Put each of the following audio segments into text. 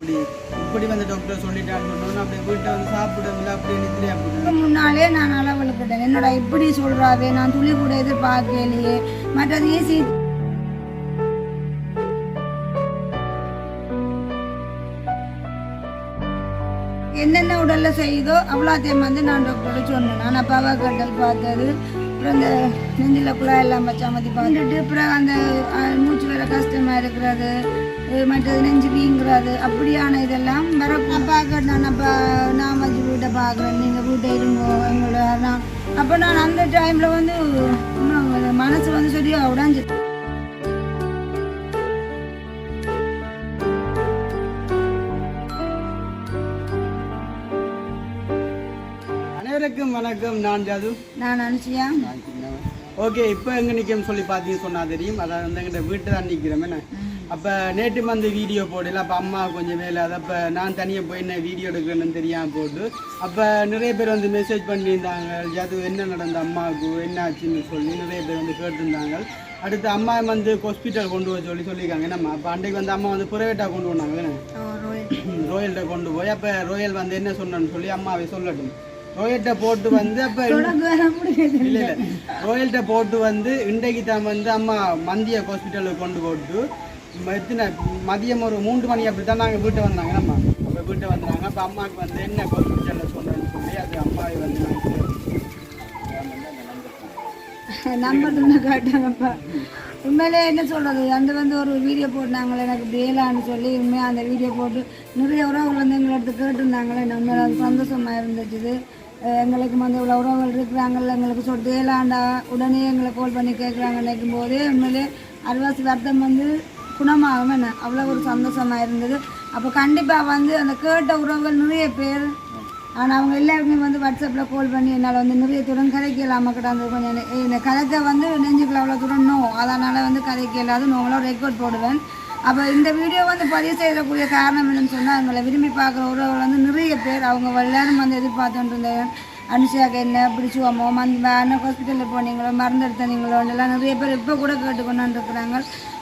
இப்படி இப்படி வந்து டாக்டர் சொல்லிட்டான்னு சொன்னோன்னு அப்படியே வீட்டை வந்து சாப்பிடல அப்படியே நித்திரையா போட்டு முன்னாலே நான் அளவெடுக்கிட்டேன் என்னோட இப்படி சொல்றாவே? நான் துளி கூட எதிர்பார்க்கலையே. மற்றது ஈஸி என்னென்ன உடலில் செய்யுதோ அவ்வளோத்தையும் வந்து நான் டாக்டரை சொன்னேன். நான் அப்பாவா கட்டல் பார்த்தது அப்புறம் அந்த நெஞ்சில் குழாய் எல்லாம் வச்சு அமர்த்தி பார்த்துட்டு அப்புறம் அந்த மூச்சு வர கஷ்டமா இருக்கிறது மற்றது நெஞ்சு வீங்கிறது அப்படியான இதெல்லாம் வர அப்பா நான் அப்பா நான் வந்து வீட்டை பார்க்குறேன். நீங்கள் வீட்டை இருங்கோ எங்களோட நான். அப்போ நான் அந்த டைமில் வந்து மனசு வந்து சரியா உடஞ்சி. அனைவருக்கும் வணக்கம். நான் ஜாது. நான் நினச்சியா ஓகே இப்போ எங்க நிற்கும் சொல்லி பார்த்தீங்க சொன்னா தெரியும். அதான் வந்து எங்கிட்ட வீட்டு தான் நிற்கிறோம் என்ன அப்போ நேற்று வந்து வீடியோ போடல அப்போ அம்மா கொஞ்சம் வேலை அது அப்போ நான் தனியாக போய் என்ன வீடியோ எடுக்கணும்னு தெரியாமல் போட்டு அப்போ நிறைய பேர் வந்து மெசேஜ் பண்ணியிருந்தாங்க அது என்ன நடந்த அம்மாவுக்கு என்ன ஆச்சுன்னு சொல்லி நிறைய பேர் வந்து கேட்டிருந்தாங்க. அடுத்து அம்மா வந்து ஹாஸ்பிட்டல் கொண்டு போய் சொல்லி சொல்லியிருக்காங்க. என்னம்மா அப்போ அன்றைக்கு வந்து அம்மா வந்து ப்ரைவேட்டாக கொண்டு போனாங்க என்ன? ரோயல்கிட்ட கொண்டு போய் அப்போ ரோயல் வந்து என்ன சொன்னேன்னு சொல்லி அம்மாவை சொல்லட்டும். ரோயல்கிட்ட போட்டு வந்து அப்போ இல்ல இல்ல. ரோயல்கிட்ட போட்டு வந்து இன்றைக்கு தான் வந்து அம்மா மந்திய ஹாஸ்பிட்டலுக்கு கொண்டு போட்டு எத்தனை மதியம் ஒரு மூன்று மணி அப்படி தான் நாங்கள் வீட்டை வந்தாங்க. நம்ம அப்போ வீட்டை வந்தாங்க. அப்போ அம்மாவுக்கு வந்து என்ன ஹாஸ்பிட்டலில் சொன்னேன்னு சொல்லி அது அம்மாவை வந்து நம்பர் ஒன்று காட்டாங்கப்பா உண்மையிலே என்ன சொல்கிறது அந்த வந்து ஒரு வீடியோ போட்டாங்களே எனக்கு வேலான்னு சொல்லி உண்மையாக அந்த வீடியோ போட்டு நிறைய உறவுகள் வந்து எங்களை எடுத்து கேட்டிருந்தாங்களே. என்ன அது சந்தோஷமாக இருந்துச்சு எங்களுக்கு வந்து இவ்வளோ உறவுகள் இருக்கிறாங்கல்ல எங்களுக்கு சொல் வேலாண்டா உடனே எங்களை கால் பண்ணி கேட்குறாங்க நினைக்கும் போதே உண்மையிலே அருவாசி வருத்தம் வந்து குணமாகும் என்ன அவ்வளோ ஒரு சந்தோஷமாக இருந்தது. அப்போ கண்டிப்பாக வந்து அந்த கேட்ட உறவுகள் நிறைய பேர் ஆனால் அவங்க எல்லாருக்குமே வந்து வாட்ஸ்அப்பில் கால் பண்ணி என்னால் வந்து நிறைய தூரம் கதைக்கலாம கிடாந்து கொஞ்சம் இந்த கதைக்க வந்து நெஞ்சுக்குள்ள அவ்வளோ தூரம் நோ அதனால் வந்து கதைக்க இல்லாத நோங்களும் ரெக்கார்ட் போடுவேன். அப்போ இந்த வீடியோ வந்து பதிவு செய்யக்கூடிய காரணம் என்னன்னு சொன்னால் எங்களை விரும்பி பார்க்குற உறவுகள் வந்து நிறைய பேர் அவங்க எல்லாரும் வந்து எதிர்பார்த்துட்டு இருந்தேன் அனுஷாக்கு என்ன பிடிச்சுவோமோ மந்த் ஹாஸ்பிட்டலில் போனீங்களோ மருந்து எடுத்தனீங்களோ எல்லாம் நிறைய பேர் இப்போ கூட கேட்டுக்கொண்டு இருக்கிறாங்க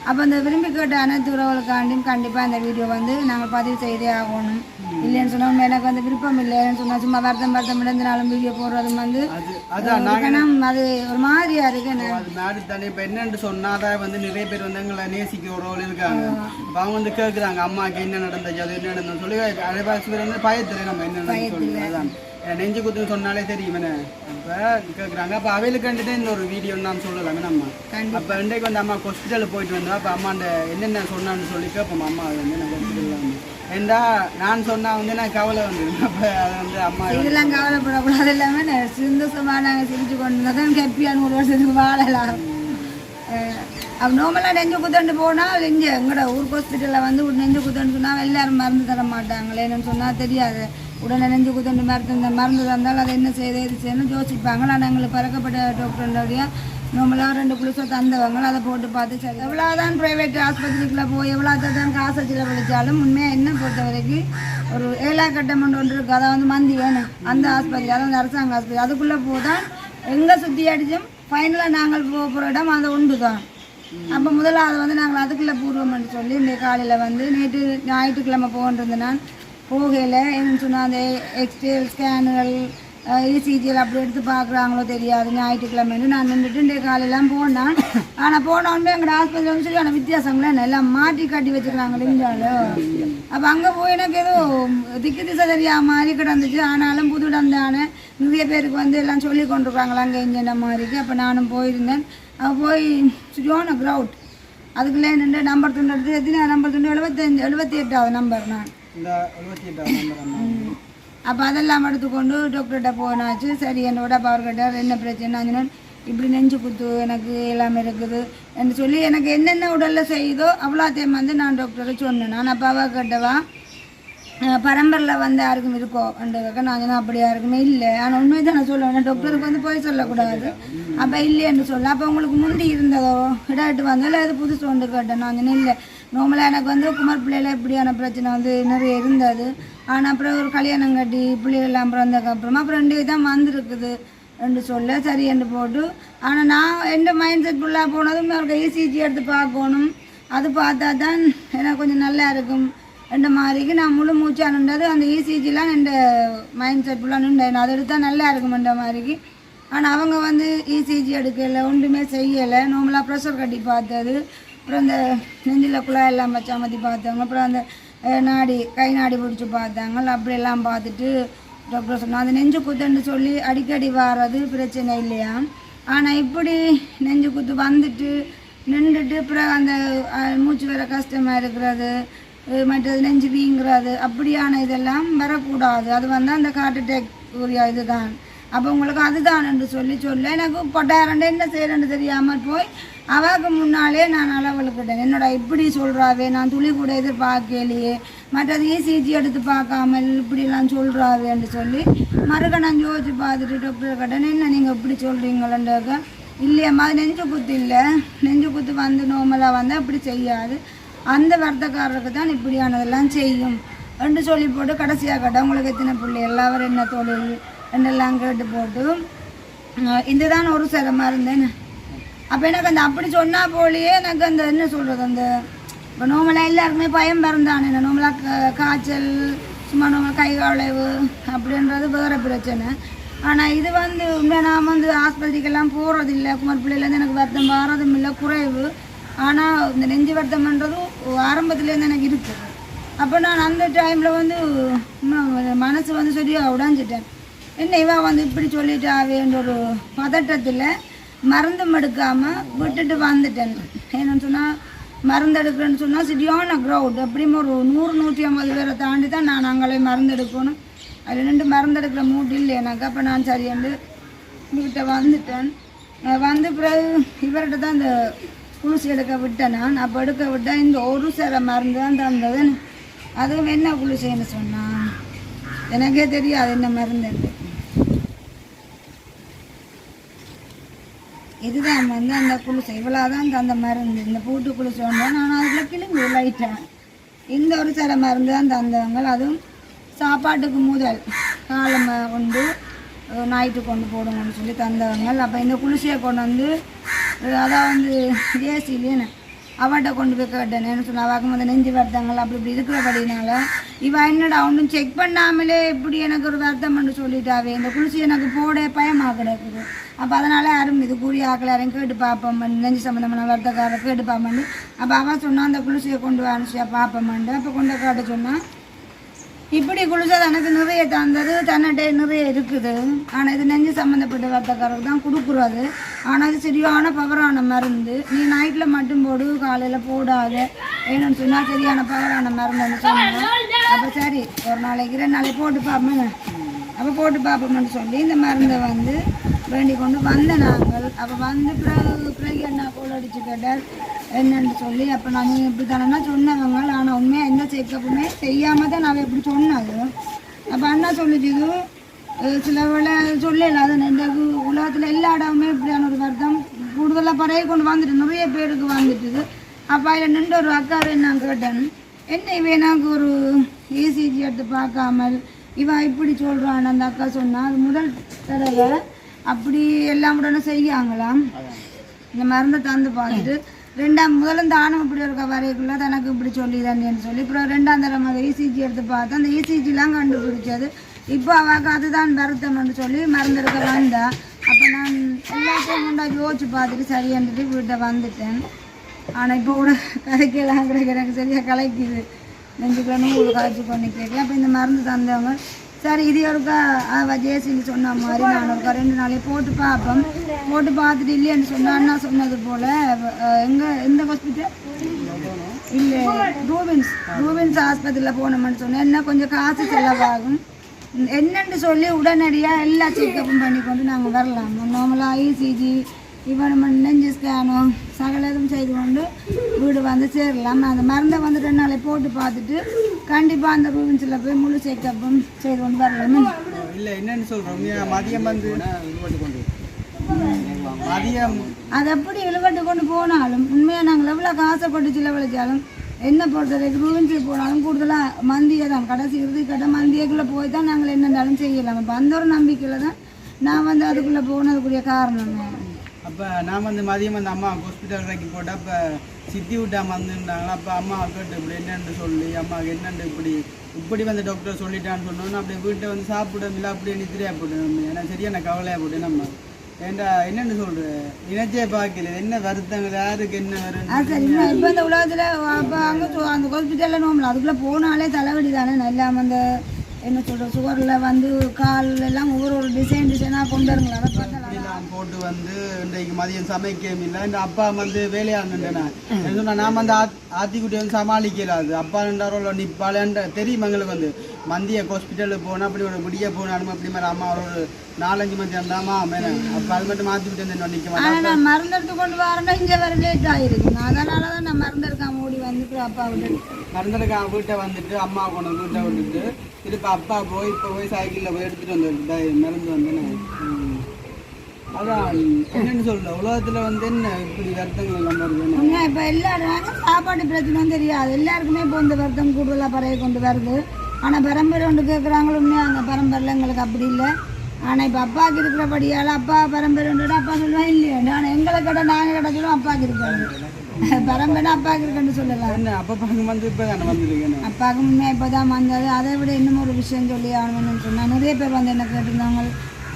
அப்போ அந்த விரும்பி கேட்ட அனைத்து உறவுகளுக்காண்டியும் கண்டிப்பாக இந்த வீடியோ வந்து நாங்கள் பதிவு செய்தே ஆகணும். இல்லைன்னு சொன்னால் எனக்கு வந்து விருப்பம் இல்லைன்னு சொன்னால் சும்மா வருத்தம் வருத்தம் இழந்தினாலும் வீடியோ போடுறதும் வந்து அது ஒரு கணம் அது ஒரு மாதிரியா இருக்கு மேடு தானே. இப்போ என்னன்னு சொன்னாதான் வந்து நிறைய பேர் வந்து எங்களை நேசிக்க இருக்காங்க. அப்ப அவங்க வந்து கேட்குறாங்க அம்மாவுக்கு என்ன நடந்துச்சு அது என்ன நடந்ததுன்னு சொல்லி அரைவாசி பேர் வந்து பயத்துல நம்ம என்ன என் நெஞ்சு குத்துன்னு சொன்னாலே தெரியும் என்ன அப்போ கேட்குறாங்க அப்போ அவைகளுக்கு கண்டுட்டு இந்த ஒரு வீடியோ நான் சொல்லலாமே நம்ம. அப்போ இன்றைக்கு வந்து அம்மா ஹாஸ்பிட்டலுக்கு போயிட்டு வந்தோம் அப்போ அம்மாண்ட என்னென்ன சொன்னான்னு சொல்லி கேட்போம். அம்மா வந்து எனக்கு ஹாஸ்பிட்டலில் வந்து. ஏண்டா நான் சொன்னா வந்து நான் கவலை வந்துடும். அப்போ அதை வந்து அம்மா இதெல்லாம் கவலைப்படக்கூடாது. எல்லாமே ந- சந்தோஷமா நாங்கள் சிரிச்சு கொண்டு தான் ஹாப்பியான ஒரு வருஷத்துக்கு வாழலாம். அப்ப நார்மலாக நெஞ்சு குத்தண்டு போனால் இங்கே எங்கட ஊர் ஹாஸ்பிட்டலில் வந்து நெஞ்சு குத்தண்டு சொன்னால் எல்லாரும் மருந்து தர மாட்டாங்களே என்னன்னு சொன்னால் தெரியாது. உடனே நெஞ்சு குத்தண்டு மருந்து இந்த மருந்து தந்தால் அதை என்ன செய்யுது எது செய்யணும் யோசிப்பாங்க. ஆனால் எங்களுக்கு பறக்கப்பட்ட டாக்டருடைய நம்மளாம் ரெண்டு குளிசை தந்தவங்க. அதை போட்டு பார்த்து சரி எவ்வளோதான் ப்ரைவேட் ஆஸ்பத்திரிக்குள்ளே போய் எவ்வளோ தான் காசை செலவழித்தாலும் உண்மையாக என்ன பொறுத்த வரைக்கும் ஒரு ஏழா கட்டம் ஒன்று இருக்குது அதை வந்து மந்தி வேணும். அந்த ஆஸ்பத்திரி அதாவது அரசாங்க ஆஸ்பத்திரி. அதுக்குள்ளே போதான் எங்கே சுற்றி அடித்தோம் ஃபைனலாக நாங்கள் போக போகிற இடம் அது உண்டு தான் அப்போ முதலாவது வந்து நாங்கள் அதுக்குள்ளே பூர்வம்னு சொல்லி இந்த காலையில் வந்து நேற்று ஞாயிற்றுக்கிழமை போகின்றது நான் போகையில் என்னன்னு சொன்னால் அந்த எக்ஸ்ரே ஸ்கேனுகள் இசிஜியில் அப்படி எடுத்து பார்க்குறாங்களோ தெரியாது. ஞாயிற்றுக்கிழமைன்னு நான் நின்றுட்டு இந்த காலையெல்லாம் போனேன். ஆனால் போனோடனே எங்கள் ஆஸ்பத்திரி வந்து சரியான வித்தியாசங்களே என்ன, எல்லாம் மாட்டி கட்டி வச்சுக்கிறாங்க இருந்தாலும் அப்போ அங்கே போய் எனக்கு ஏதோ திக்கு திசை தெரியா மாதிரி கிடந்துச்சு. ஆனாலும் புது இடம் தானே நிறைய பேருக்கு வந்து எல்லாம் சொல்லி கொண்டிருக்காங்களா அங்கே இங்கே என்ன மாதிரிக்கு. அப்போ நானும் போயிருந்தேன். அப்போ போய் சுஜோன க்ரௌட் அதுக்குள்ளே நின்று நம்பர் துண்டு எடுத்து எத்தனை நம்பர் துண்டு? எழுபத்தஞ்சு எழுபத்தி எட்டாவது நம்பர் நான். இந்த எழுபத்தி எட்டாம் நம்பர் அம்மா அப்போ அதெல்லாம் எடுத்துக்கொண்டு டாக்டர்கிட்ட போனாச்சு. சரி என்னோட பவர் கட்டார் என்ன பிரச்சனை நான் இப்படி நெஞ்சு குத்து எனக்கு எல்லாமே இருக்குது என்று சொல்லி எனக்கு என்னென்ன உடலில் செய்யுதோ அவ்வளோத்தையும் வந்து நான் டாக்டரை சொன்னேன். நான் பவர் கேட்டவா பரம்பரில் வந்து யாருக்கும் இருக்கோ அண்டக்க நான் சொன்னேன் அப்படியா இருக்குமே இல்லை. ஆனால் உண்மை தான் நான் சொல்லுவேன் டாக்டருக்கு வந்து போய் சொல்லக்கூடாது. அப்போ இல்லைன்னு சொல்ல அப்போ உங்களுக்கு முந்தி இருந்ததோ இடாட்டு வந்தாலும் அது புதுசு ஒன்று கேட்டேன். நான் சொன்னேன் இல்லை. நார்மலாக எனக்கு வந்து குமார் பிள்ளையில இப்படியான பிரச்சனை வந்து நிறைய இருந்தது. ஆனால் அப்புறம் ஒரு கல்யாணம் கட்டி பிள்ளைகள்லாம் பிறந்ததுக்கப்புறமா அப்புறம் ரெண்டு தான் வந்திருக்குது ரெண்டு சொல்ல சரி என்று போட்டு. ஆனால் நான் எந்த மைண்ட் செட் ஃபுல்லாக போனதும் அவருக்கு இசிஜி எடுத்து பார்க்கணும். அது பார்த்தா தான் எனக்கு கொஞ்சம் நல்லா இருக்கும். ரெண்டு மாதிரிக்கு நான் முழு மூச்சாக நின்றது அந்த இசிஜிலாம் எந்த மைண்ட் செட் ஃபுல்லாக நின்றேன். அதை எடுத்தால் நல்லா இருக்கும்ன்ற மாதிரிக்கு. ஆனால் அவங்க வந்து இசிஜி எடுக்கலை ஒன்றுமே செய்யலை. நார்மலாக ப்ரெஷர் கட்டி பார்த்தது. அப்புறம் அந்த நெஞ்சில் குழாய் எல்லாம் வச்சு அமர்த்தி பார்த்தாங்க. அப்புறம் அந்த நாடி கை நாடி பிடிச்சி பார்த்தாங்க. அப்படியெல்லாம் பார்த்துட்டு டாக்டர் சொன்னால் அது நெஞ்சு குத்துன்னு சொல்லி அடிக்கடி வர்றது பிரச்சனை இல்லையா? ஆனால் இப்படி நெஞ்சு குத்து வந்துட்டு நின்றுட்டு அப்புறம் அந்த மூச்சு வர கஷ்டமாக இருக்கிறது மற்றது நெஞ்சு வீங்கிறது அப்படியான இதெல்லாம் வரக்கூடாது. அது வந்து அந்த ஹார்ட் அட்டாக் உரிய இதுதான். அப்போ உங்களுக்கு அதுதான் என்று சொல்லி சொல்ல எனக்கு பொட்டாரண்டு என்ன செய்யறேன்னு தெரியாமல் போய் அவாக்கு முன்னாலே நான் அளவெடுக்கிட்டேன் என்னோட இப்படி சொல்கிறாவே நான் துளி கூட எதிர்பார்க்கலையே. மற்றது இசிஜி எடுத்து பார்க்காமல் இப்படிலாம் சொல்கிறாவேன்னு சொல்லி மறுக்க நான் யோசிச்சு பார்த்துட்டு டாக்டர் கேட்டேன். என்ன நீங்கள் இப்படி சொல்கிறீங்களேன்றாக்க இல்லையம்மா நெஞ்சு குத்து இல்லை. நெஞ்சு குத்து வந்து நோமலாக வந்தால் இப்படி செய்யாது. அந்த வர்த்தக்காரருக்கு தான் இப்படியானதெல்லாம் செய்யும். ரெண்டு சொல்லி போட்டு கடைசியாக கேட்டேன். உங்களுக்கு எத்தனை பிள்ளை? எல்லாரும் என்ன தொழில்? என்னெல்லாம் கேட்டு போட்டு இதுதான் ஒரு சிரமம் இருந்தேன் அப்போ எனக்கு அந்த அப்படி சொன்னால் போலயே எனக்கு அந்த என்ன சொல்கிறது அந்த இப்போ நோமலாக எல்லாருக்குமே பயம் பிறந்தானே நோமலாக காய்ச்சல் சும்மா நோமல் கை வளைவு அப்படின்றது வேறு பிரச்சனை. ஆனால் இது வந்து உண்மை நான் வந்து ஆஸ்பத்திரிக்கெல்லாம் போகிறதில்ல குமார் பிள்ளையிலேருந்து எனக்கு வருத்தம் வர்றதும் இல்லை குறைவு. ஆனால் இந்த நெஞ்சு வருத்தம்ன்றதும் ஆரம்பத்துலேருந்து எனக்கு இருக்குது அப்போ நான் அந்த டைமில் வந்து இன்னும் மனசு வந்து சரியாக உடஞ்சிட்டேன். என்ன இவா வந்து இப்படி சொல்லிட்டாவேன்ற ஒரு பதட்டத்தில் மருந்தும் எடுக்காமல் விட்டுட்டு வந்துட்டேன். என்னன்னு சொன்னால் மருந்து எடுக்கிறேன்னு சொன்னால் சரியான க்ரௌட் எப்படியும் ஒரு நூறு நூற்றி ஐம்பது பேரை தாண்டி தான் நான் அங்கே மருந்து எடுக்கணும் அதில் ரெண்டு மருந்து எடுக்கிற மூட்டு இல்லை எனக்கு அப்போ நான் சரியாண்டு வீட்டை வந்துட்டேன். நான் வந்து பிறகு இவர்கிட்ட தான் இந்த குளிசி எடுக்க விட்டேன் நான். அப்போ எடுக்க விட்டேன் இந்த ஒரு சில மருந்து தான் தந்ததுன்னு. அதுவும் என்ன குளிசைன்னு சொன்னான் எனக்கே தெரியாது என்ன மருந்து இதுதான் வந்து அந்த குளிசை இவ்வளோதான் அந்த மருந்து இந்த பூட்டு குளிசை நான் அதில் கிளம்பி லைட்டேன் இந்த ஒரு சில மருந்து தான் தந்தவங்க அதுவும் சாப்பாட்டுக்கு முதல் காலம் கொண்டு நைட்டு கொண்டு போடுங்கன்னு சொல்லி தந்தவங்க அப்போ இந்த குளிசையை கொண்டு வந்து அதான் வந்து ஏசிலேன்னு அவட்ட கொண்டு போய் கேட்டேன். என்ன சொன்ன வந்து நெஞ்சு வருத்தங்கள் அப்படி இப்படி இருக்கிறபடினால இவ என்னடா ஒன்றும் செக் பண்ணாமலே இப்படி எனக்கு ஒரு வருத்தம் பண்ணு சொல்லிட்டாவே? இந்த குளிசி எனக்கு போட பயமாக கிடக்குது. அப்போ அதனால யாரும் இது கூடிய ஆக்கல. யாரையும் கேட்டு பார்ப்போம் நெஞ்சு சம்மந்தமான வருத்தக்காரரை கேட்டு பார்ப்பேன் அப்போ அவன் சொன்னான் அந்த குளிச்சியை கொண்டு வா அனுஷியா பார்ப்போம்ண்டு அப்போ கொண்டு காட்ட சொன்னான் இப்படி குளிச்சது எனக்கு நிறைய தந்தது தன்னிட்ட நிறைய இருக்குது. ஆனால் இது நெஞ்சு சம்மந்தப்பட்ட வர்த்தக்காரருக்கு தான் கொடுக்குறாது. ஆனால் இது சரியான பவரான மருந்து. நீ நைட்டில் மட்டும் போடு காலையில் போடாத. வேணும்னு சொன்னால் சரியான பவரான மருந்துன்னு சொன்னாங்க அப்போ சரி ஒரு நாளைக்கு ரெண்டு நாளைக்கு போட்டு பார்ப்போம் அப்போ போட்டு பார்ப்போம்னு சொல்லி இந்த மருந்தை வந்து வேண்டி கொண்டு வந்த நாங்கள். அப்போ வந்து பிறகு பிறகு என்ன கோல் அடிச்சு கேட்டால் என்னன்னு சொல்லி அப்போ நாங்கள் இப்படி தானே சொன்னவங்க செக்கப்புமே செய்யாமல் தான் நான் எப்படி சொன்னது அப்போ அண்ணா சொல்லிச்சு சில வேளை சொல்லல அது இந்த உலகத்தில் எல்லா இடமுமே இப்படியான ஒரு வருத்தம். கூடுதலாக பறைய கொண்டு வந்துட்டு நிறைய பேருக்கு வந்துட்டுது. அப்போ அதில் நின்று ஒரு அக்காவை நான் கேட்டேன். என்ன இவன் எனக்கு ஒரு ஏசிஜி எடுத்து பார்க்காமல் இவன் இப்படி சொல்கிறான் அந்த அக்கா சொன்னால் அது முதல் தடவை. அப்படி எல்லாம் உடனே செய்யாங்களாம். இந்த மருந்தை தந்து பார்த்துட்டு ரெண்டாம் முதல்ல தானம் இப்படி இருக்க வரைக்குள்ள தனக்கு இப்படி சொல்லி தண்ணின்னு சொல்லி அப்புறம் ரெண்டாம் தரம் அந்த இசிஜி எடுத்து பார்த்தா அந்த இசிஜிலாம் கண்டுபிடிச்சது. இப்போ அவக்கு அதுதான் வருத்தம்னு சொல்லி மருந்து வந்தா. அப்போ நான் எல்லாத்தையும் முண்டா யோசிச்சு பார்த்துட்டு சரியாண்டுட்டு வீட்டை வந்துட்டேன். ஆனால் இப்போ கூட கதைக்கலாம் எனக்கு சரியாக கலைக்குது. நெஞ்சுக்குள்ள நூறு காய்ச்சி பண்ணி கேட்கல அப்போ இந்த மருந்து தந்தவங்க சரி இது ஒருக்கா ஜேசின்னு சொன்ன மாதிரி நான் ஒருக்கா ரெண்டு நாளே போட்டு பார்ப்போம் போட்டு பார்த்துட்டு இல்லைன்னு சொன்னா அண்ணா சொன்னது போல் எங்கே எந்த ஹாஸ்பிட்டல் இல்லை ரூபின்ஸ் ரூபின்ஸ் ஆஸ்பத்திரியில் போனோம்னு சொன்னேன் என்ன கொஞ்சம் காசு செலவாகும். என்னென்னு சொல்லி உடனடியாக எல்லா செக்கப்பும் பண்ணி கொண்டு நாங்கள் வரலாம். நார்மலாக ஐசிஜி இவன் நெஞ்சு ஸ்கேனும் சகலதும் செய்து கொண்டு வீடு வந்து சேரலாம் அந்த மருந்தை வந்து ரெண்டு நாளை போட்டு பார்த்துட்டு கண்டிப்பாக அந்த ரூபின்ஸில் போய் முழு செக்கப்பும் செய்து கொண்டு வரலாம் இல்லை என்னன்னு சொல்கிறோம் மதியம் வந்து மதியம் அது எப்படி இழுவட்டு கொண்டு போனாலும் உண்மையாக நாங்கள் எவ்வளோ காசைப்பட்டு செலவழிச்சாலும் என்ன பொறுத்த வரைக்கும் ரூபின்ஸுக்கு போனாலும் கூடுதலாக மந்தியை தான் கடைசி இறுதி கட்ட மந்தியக்குள்ளே போய் தான் நாங்கள் என்னென்னாலும் செய்யலாம் அப்போ அந்த ஒரு நம்பிக்கையில் தான் நான் வந்து அதுக்குள்ளே போனதுக்குரிய காரணம் அப்போ நான் வந்து மதியம் அந்த அம்மா ஹாஸ்பிட்டல் இறக்கி போட்டேன் அப்போ சித்தி விட்டா வந்துருந்தாங்களா அப்போ அம்மா கேட்டு இப்படி என்னென்று சொல்லி அம்மாவுக்கு என்னென்று இப்படி இப்படி வந்து டாக்டர் சொல்லிட்டான்னு சொன்னோன்னு அப்படியே வீட்டை வந்து சாப்பிட இல்லை அப்படியே நித்திரியா போட்டேன் ஏன்னா சரியான கவலையாக போட்டு நம்ம. ஏண்டா என்னன்னு சொல்ற? இணைச்சே பார்க்கல. என்ன வருத்தங்கள்? யாருக்கு என்ன வரும் இப்போ இந்த உலகத்தில் அப்போ அங்கே அந்த ஹாஸ்பிட்டலில் நோம்பல அதுக்குள்ளே போனாலே தலைவலி தானே? எல்லாம் அந்த என்ன சொல்கிற சுகரில் வந்து கால் எல்லாம் ஒவ்வொரு ஒரு டிசைன் டிசைனாக கொண்டு வருங்களா? போட்டு வந்து இன்றைக்கு மதியம் சமைக்கவும் இல்லை. இந்த அப்பா வந்து வேலையாங்கண்டேனா சொன்னா நான் வந்து ஆத் ஆத்திக்குட்டி வந்து சமாளிக்கலாது அப்பா ரெண்டாரோல நிப்பாளன்ற தெரியும் எங்களுக்கு வந்து. மந்திய ஹாஸ்பிட்டலுக்கு போனால் அப்படி ஒரு விடிய போனாலும் அப்படி மாதிரி அம்மா ஒரு நாலஞ்சு மந்தி இருந்தாமா மேலே அப்போ அது மட்டும் வந்து நிற்க மாட்டேன் ஆனால் நான் மருந்து எடுத்து கொண்டு வரேன்னா இங்கே வர லேட் ஆகிருக்கு அதனால தான் நான் மருந்து எடுக்காம ஓடி வந்துட்டு அப்பா விட்டு மறந்துடுக்கா வீட்டை வந்துட்டு அம்மா கொண்டு வந்து வீட்டை விட்டுட்டு திருப்பி அப்பா போய் இப்போ போய் சைக்கிளில் போய் எடுத்துகிட்டு வந்து மருந்து வந்தேன்னு அதான் என்னன்னு சொல்ல உலகத்தில் வந்து என்ன இப்படி வருத்தங்கள் எல்லாம் வருதுன்னு. இப்போ எல்லாரும் சாப்பாடு பிரச்சனை தெரியாது. எல்லாருக்குமே இப்போ இந்த வருத்தம் கூடுதலாக பறவை கொண்டு வருது. ஆனால் பரம்பரை ஒன்று கேட்குறாங்களோ உண்மையாக அந்த பரம்பரையில் எங்களுக்கு அப்படி இல்லை. ஆனால் இப்போ அப்பாவுக்கு இருக்கிறபடியால் அப்பா பரம்பரை ஒன்று அப்பா சொல்லுவேன் இல்லையா? ஆனால் எங்களை கடை நாங்கள் கேட்ட அப்பாவுக்கு இருக்காங்க பரம்பரை அப்பாவுக்கு இருக்குன்னு சொல்லலாம். என்ன அப்போ பார்க்க வந்து இப்போ தானே வந்துருக்கேன் அப்பாவுக்கு முன்னே இப்போ தான் வந்தது அதை விட இன்னும் ஒரு விஷயம் சொல்லி ஆகணும்னு சொன்னால் நிறைய பேர் வந்து என்ன கேட்டிருந்தாங்க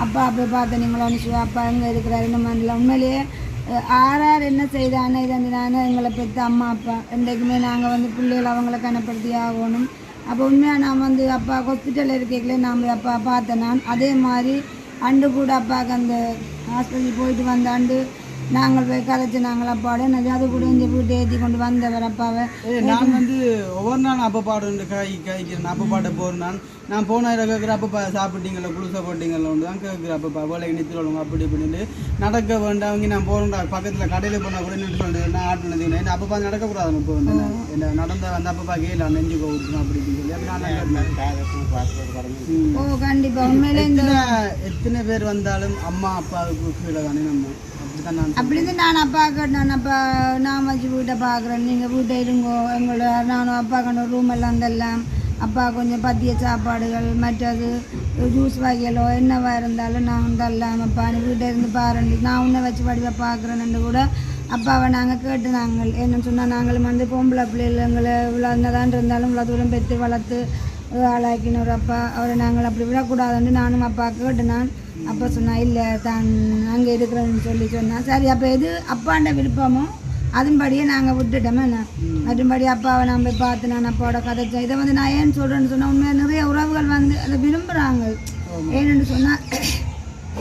அப்பா அப்படி பார்த்து நீங்களும் சிவா அப்பா எங்கே இருக்கிறாரு? இந்த மாதிரிலாம் உண்மையிலேயே ஆர் என்ன செய்தானே இதனால எங்களை பெற்ற அம்மா அப்பா என்றைக்குமே நாங்கள் வந்து பிள்ளைகள் அவங்கள கனப்படுத்தி ஆகணும். அப்போ உண்மையாக நான் வந்து அப்பா ஹாஸ்பிட்டலில் இருக்கீங்களே நான் போய் அப்பா பார்த்தேன். நான் அதே மாதிரி அண்டு கூட அப்பாவுக்கு அந்த ஹாஸ்பிட்டல் போயிட்டு வந்த ஆண்டு நாங்கள் போய் கதைச்சு நாங்கள் அப்பாவோட என்னது அது கூட இந்த வீட்டை ஏற்றி கொண்டு வந்தவர் அப்பாவை. ஏய், நான் வந்து ஒவ்வொரு நாள் அப்போ பாடு கை கைக்கிறேன் அப்போ பாட்ட போகிறேன் நான் நான் போன இடம் கேட்குற அப்போ சாப்பிட்டீங்களா குளிசை போட்டீங்களா ஒன்று தான் கேட்குறேன் அப்போ வேலைக்கு நிறுத்திடுவாங்க அப்படி இப்படின்னு. நடக்க வேண்டாம் அவங்க நான் போகிறேன்டா பக்கத்தில் கடையில் போனால் கூட நின்று சொல்லிட்டு நான் ஆட்டினது என்ன அப்பப்பா நடக்கக்கூடாது இப்போ வந்து என்ன நடந்த வந்து அப்பப்பா கேட்கல நெஞ்சு கோவிக்கணும் அப்படி இப்படின்னு சொல்லி. அப்படி நான். ஓ கண்டிப்பாக உண்மையிலே இந்த எத்தனை எத்தனை பேர் வந்தாலும் அம்மா அப்பாவுக்கு கீழே தானே நம்ம. அப்படிதான் நான் அப்படின்னு நான் அப்பா நான் அப்பா நான் வச்சு வீட்டை பார்க்குறேன். நீங்கள் வீட்டை இருங்கோ. எங்களோட நானும் அப்பா கண்ட ரூம் எல்லாம் தரலாம். அப்பா கொஞ்சம் பத்திய சாப்பாடுகள் மற்றது ஜூஸ் வகைகளோ என்னவா இருந்தாலும் நான் தரலாம். அப்பா நீ வீட்டை இருந்து பாருங்க நான் உன்னை வச்சு படிவை பார்க்குறேன்னு கூட அப்பாவை நாங்கள் கேட்டு நாங்கள் என்னன்னு சொன்னால் நாங்களும் வந்து பொம்பளை பிள்ளைகள் எங்களை இவ்வளோ என்னதான் இருந்தாலும் இவ்வளோ தூரம் பெற்று வளர்த்து ஆளாக்கின ஒரு அப்பா. அவரை நாங்கள் அப்படி விடக்கூடாதுன்னு நானும் அப்பா கேட்டு நான் அப்பா சொன்னா இல்லை தான் அங்கே இருக்கிறேன்னு சொல்லி சொன்னா சரி அப்போ எது அப்பாண்ட விருப்பமோ அதன்படியே நாங்கள் விட்டுட்டோமே நான் மற்றும்படி அப்பாவை நான் போய் பார்த்து நான் அப்பாவோட கதைச்சேன் இதை வந்து நான் ஏன்னு சொல்கிறேன்னு சொன்னால் உண்மையாக நிறைய உறவுகள் வந்து அதை விரும்புகிறாங்க ஏன்னு சொன்னால்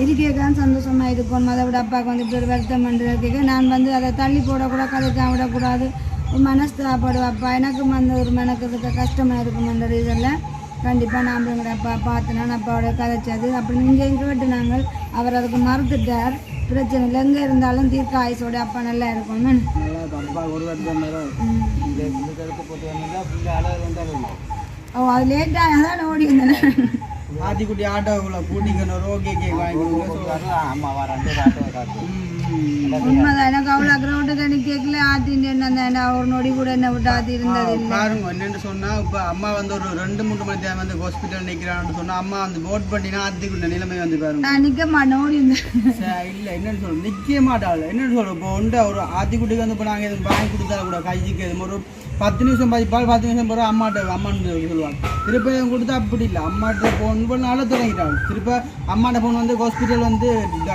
இருக்கேக்கான் சந்தோஷமாக இருக்கும் அதை விட அப்பாவுக்கு வந்து இப்படி ஒரு வருத்தம் பண்ணுறதுக்கு நான் வந்து அதை தள்ளி போடக்கூடாது கதைக்க விடக்கூடாது. ஒரு மனஸ்தாப்பாடு அப்பா. எனக்கும் அந்த ஒரு மெனக்கிறதுக்கு கஷ்டமாக இருக்குமென்ற ரீசனில் கண்டிப்பாக நான் போய் எங்களோட அப்பா பார்த்து நான் அப்பாவோட கதைச்சது. அப்படி இங்கேயும் கேட்டு நாங்கள் அவர் அதுக்கு மறுத்துட்டார். பிரச்சனை இல்லை. எங்கே இருந்தாலும் தீர்க்க ஆயுசோட அப்பா நல்லா இருக்கணும்னு நல்லா இருக்கு. அப்பா ஒரு வருடம் நேரம் இந்த இந்த கருத்து போட்டு வந்தா பிள்ளை அழகு வந்தாலும் ஓ அது லேட்டாக தான் ஓடி வந்தேன். ஆத்திக்குட்டி ஆட்டோக்குள்ள கூட்டிக்கணும் ரோகே கேக் வாங்கி வர ரெண்டு ஆட்டோ காட்டு. உண்மைதான்? எனக்கு அவ்வளோ கிரௌண்டுக்கு எனக்கு கேட்கல. ஆத்தின்னு என்ன ஒரு நொடி கூட என்ன விட்டு ஆத்தி இருந்தது பாருங்க என்னன்னு சொன்னா இப்ப அம்மா வந்து ஒரு ரெண்டு மூணு மணி நேரம் வந்து ஹாஸ்பிட்டல் நிக்கிறான்னு சொன்னா அம்மா வந்து போட் பண்ணினா ஆத்திக்குள்ள நிலைமை வந்து பாருங்க. நான் நிற்க மாட்டேன் ஓடி இல்ல என்னன்னு சொல்ல நிக்க மாட்டாள். என்னன்னு சொல்ல இப்போ உண்டு ஒரு ஆத்திக்குட்டிக்கு வந்து இப்போ நாங்கள் எதுவும் வாங்கி கொடுத்தா கூட கைக்கு எதுவும் ஒரு பத்து நிமிஷம் பதிப்பால் பத்து நிமிஷம் போகிற அம்மாட்ட அம்மான்னு சொல்லுவாங்க. திருப்பி கொடுத்தா அப்படி இல்லை. அம்மாட்ட ஃபோன் பண்ண அழ தொடங்கிட்டாங்க திருப்பி அம்மாட்ட ஃபோன் வந்து ஹாஸ்பிட்டல் வந்து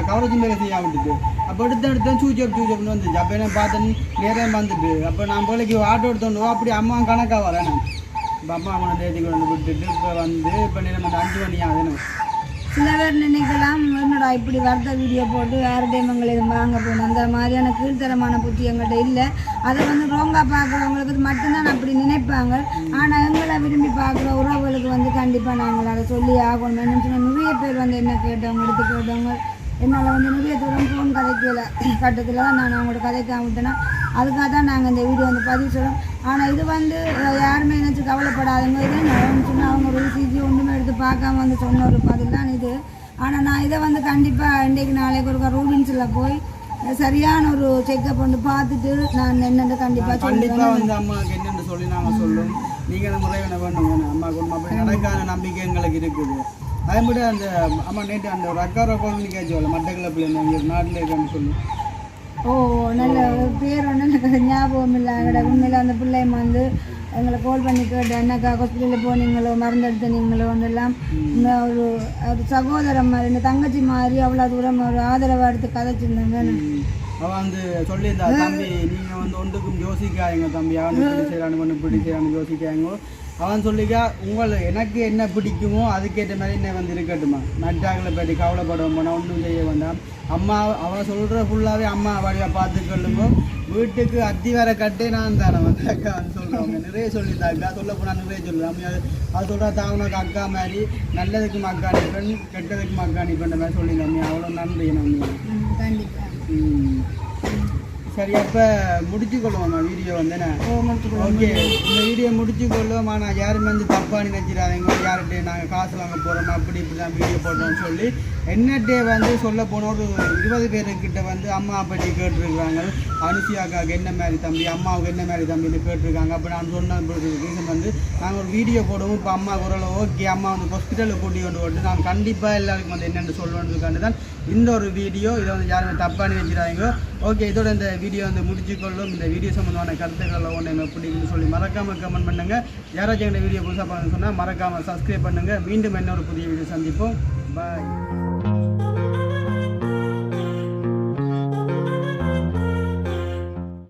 கவரேஜ் மேலே செய்ய விட்டுட்டு அப்போ எடுத்து எடுத்து சூச்சப் சூச்சப்னு வந்துச்சு. அப்போ என்ன பார்த்தேன் நேரம் வந்துட்டு அப்போ நான் போலக்கு ஆட்டோ எடுத்தோண்டு அப்படி அம்மா கணக்காக வரேன் நான். இப்போ அம்மா கொண்டு தேதி கொண்டு விட்டுட்டு இப்போ வந்து இப்போ நேரம் வந்து அஞ்சு மணி ஆகுதுன்னு சில பேர் நினைக்கலாம் என்னடா இப்படி வரத வீடியோ போட்டு யார்கிட்டையும் எங்களை இது வாங்க போகணும். அந்த மாதிரியான கீழ்த்தரமான புத்தி எங்கள்கிட்ட இல்லை. அதை வந்து ரோங்காக பார்க்குறவங்களுக்கு மட்டும்தான் அப்படி நினைப்பாங்க. ஆனால் எங்களை விரும்பி பார்க்குற உறவுகளுக்கு வந்து கண்டிப்பாக நாங்கள் அதை சொல்லி ஆகணும். என்னன்னு சொன்னால் நிறைய பேர் வந்து என்ன கேட்டவங்க எடுத்து கேட்டவங்க என்னால் வந்து நிறைய தூரம் ஃபோன் கதைக்கல. கட்டத்தில் தான் நான் அவங்களோட கதைக்காம விட்டேன்னா அதுக்காக தான் நாங்கள் இந்த வீடியோ வந்து பதிவு சொல்கிறோம் ஆனால் இது வந்து யாருமே நினச்சி கவலைப்படாதவங்க இது. நான் சொன்னால் அவங்க ஒரு சிஜி ஒன்றுமே எடுத்து பார்க்காம வந்து சொன்ன ஒரு பதில் தான் இது. ஆனால் நான் இதை வந்து கண்டிப்பாக இன்றைக்கு நாளைக்கு ஒரு ரூபின்ஸில் போய் சரியான ஒரு செக்கப் வந்து பார்த்துட்டு நான் என்னென்னு கண்டிப்பாக கண்டிப்பா சொல்லுவேன் வந்து அம்மாவுக்கு என்னென்னு சொல்லி நாங்க சொல்லும் நீங்க அந்த முறையான வேண்டும் அம்மாவுக்கு நடக்காத நம்பிக்கை எங்களுக்கு இருக்குது. அதே மாதிரி அந்த அம்மா நேற்று அந்த ஒரு அக்கார கோவில் கேட்சுவல மட்டக்கிழப்பில் இருந்து நாட்டில் இருக்கேன்னு சொல்லி. ஓ நல்ல பேர் ஒன்று எனக்கு ஞாபகம் இல்லை. எங்கட உண்மையில் அந்த பிள்ளைங்க வந்து எங்களை கால் பண்ணி கேட்டு என்னக்கா ஹாஸ்பிட்டலில் போனீங்களோ மருந்து எடுத்தனீங்களோ? எல்லாம் ஒரு ஒரு சகோதரம் மாதிரி இந்த தங்கச்சி மாதிரி அவ்வளோ தூரம் ஒரு ஆதரவாக எடுத்து கதைச்சிருந்தாங்க அவன் வந்து சொல்லியிருந்தா தம்பி நீங்கள் வந்து ஒன்றுக்கும் யோசிக்காதீங்க தம்பி. அவன் இப்படி செய்கிறானு ஒன்று இப்படி செய்கிறானு யோசிக்காங்க அவன் சொல்லிக்கா உங்களை எனக்கு என்ன பிடிக்குமோ அதுக்கேற்ற மாதிரி என்ன வந்து இருக்கட்டுமா நட்டாக்களை பற்றி கவலைப்பட வேண்டாம் ஒன்றும் செய்ய வேண்டாம். அம்மா அவன் சொல்கிற ஃபுல்லாகவே அம்மா வழியாக பார்த்துக்கொள்ளுங்க. வீட்டுக்கு அத்தி வர கட்டே நான் தானே வந்து அக்கா வந்து சொல்கிறவங்க நிறைய சொல்லியிருந்தா அக்கா சொல்ல போனால் நிறைய சொல்லுவேன். அது அது சொல்கிறா தாவனுக்கு அக்கா மாதிரி நல்லதுக்கும் அக்கா நிற்பேன் கெட்டதுக்கும் அக்கா நிற்பேன் மாதிரி சொல்லியிருந்தேன் அவ்வளோ நன்றி நம்ம கண்டிப்பாக ம். சரி அப்போ முடிச்சு கொள்வோம்மா வீடியோ வந்து ஓகே. இந்த வீடியோ முடிச்சு கொள்வோம்? ஆனால் யாருமே வந்து தப்பாக நினைச்சிடாதீங்க. யார்கிட்ட நாங்கள் காசு வாங்க போகிறோம் அப்படி இப்படி தான் வீடியோ போடுறோம்னு சொல்லி. என்னட்டே வந்து சொல்ல போன ஒரு இருபது பேருக்கிட்ட வந்து அம்மா பற்றி கேட்டிருக்கிறாங்க. அனுசியாக்காவுக்கு என்ன மாதிரி தம்பி அம்மாவுக்கு என்ன மாதிரி தம்பின்னு கேட்டிருக்காங்க. அப்போ நான் சொன்ன ரீசன் வந்து நாங்கள் ஒரு வீடியோ போடுவோம். இப்போ அம்மா குரல் ஓகே அம்மா வந்து ஹாஸ்பிட்டலில் கூட்டி கொண்டு போட்டு நான் கண்டிப்பாக எல்லாருக்கும் வந்து என்னென்னு சொல்லுவேன்றதுக்காண்டு தான் இந்த ஒரு வீடியோ இதை வந்து யாருமே தப்பாக நினைச்சிடாதீங்க. ஓகே இதோட இந்த வீடியோ வந்து முடிச்சுக்கொள்ளும் இந்த வீடியோ சம்மந்தமான கருத்துக்களை ஒன்று என்ன பிடிக்குன்னு சொல்லி மறக்காமல் கமெண்ட் பண்ணுங்கள் யாராச்சும் இந்த வீடியோ புதுசாக பார்க்கணும்னு சொன்னால் மறக்காமல் சப்ஸ்கிரைப் பண்ணுங்கள் மீண்டும் இன்னொரு புதிய வீடியோ சந்திப்போம். பாய்